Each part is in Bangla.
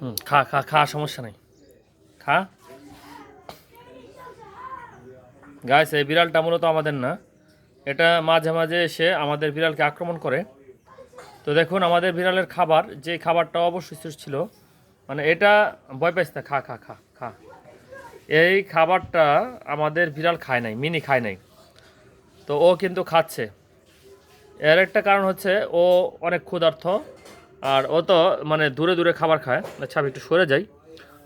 হুম, খা খা খা, সমস্যা নেই। খা। গাইস এই বিড়ালটা মূলত আমাদের না। এটা মাঝে মাঝে এসে আমাদের বিড়ালকে আক্রমণ করে। তো দেখুন, আমাদের বিড়ালের খাবার, যে খাবারটা অবশিষ্ট ছিল মানে এটা ভয় পাইস না, খা খা খা খা। এই খাবারটা আমাদের বিড়াল খায় নাই, মিনি খায় নাই। তো ও কিন্তু খাচ্ছে। এর একটা কারণ হচ্ছে, ও অনেক ক্ষুধার্থ আর ও তো মানে দূরে দূরে খাবার খায়। আচ্ছা আমি একটু সরে যাই।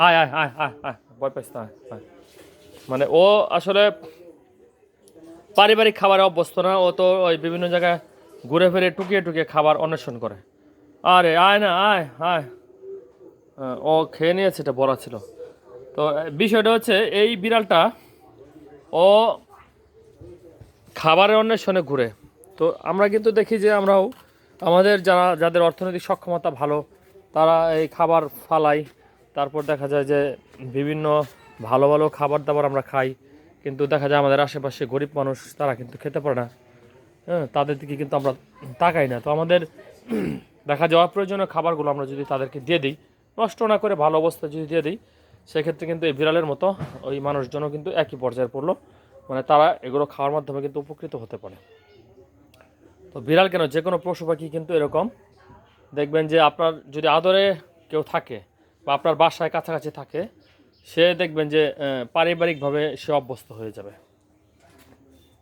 আয় আয় আয় আয় আয়, ভয় পাইস না, আয়। মানে ও আসলে পারিবারিক খাবারে অভ্যস্ত না, ও তো ওই বিভিন্ন জায়গায় ঘুরে ফিরে টুকিয়ে টুকিয়ে খাবার অন্বেষণ করে। আরে, আয় না, আয় আয়। ও খেয়ে নিয়েছে, এটা বলা ছিল। তো বিষয়টা হচ্ছে, এই বিড়ালটা ও খাবারের অন্বেষণে ঘুরে। তো আমরা কিন্তু দেখি যে আমরাও আমাদের যারা, যাদের অর্থনৈতিক সক্ষমতা ভালো, তারা এই খাবার ফালাই। তারপর দেখা যায় যে বিভিন্ন ভালো ভালো খাবার দাবার আমরা খাই। কিন্তু দেখা যায় আমাদের আশেপাশে গরিব মানুষ, তারা কিন্তু খেতে পারে না। হ্যাঁ তাদের দিকে কিন্তু আমরা তাকাই না। তো আমাদের দেখা যাওয়া প্রয়োজনীয় খাবারগুলো আমরা যদি তাদেরকে দিয়ে দিই, নষ্ট না করে ভালো অবস্থা যদি দিয়ে দিই, সেক্ষেত্রে কিন্তু এই বিড়ালের মতো ওই মানুষজনও কিন্তু একই পর্যায়ে পড়ল। মানে তারা এগুলো খাওয়ার মাধ্যমে কিন্তু উপকৃত হতে পারে। তো বিড়াল কেন? যে কোনো পশু পাখি কিন্তু এরকম। দেখবেন যে আপনার যদি আদরে কেউ থাকে বা আপনার বাসায় কাছাকাছি থাকে, সে দেখবেন যে পারিবারিকভাবে সে অভ্যস্ত হয়ে যাবে।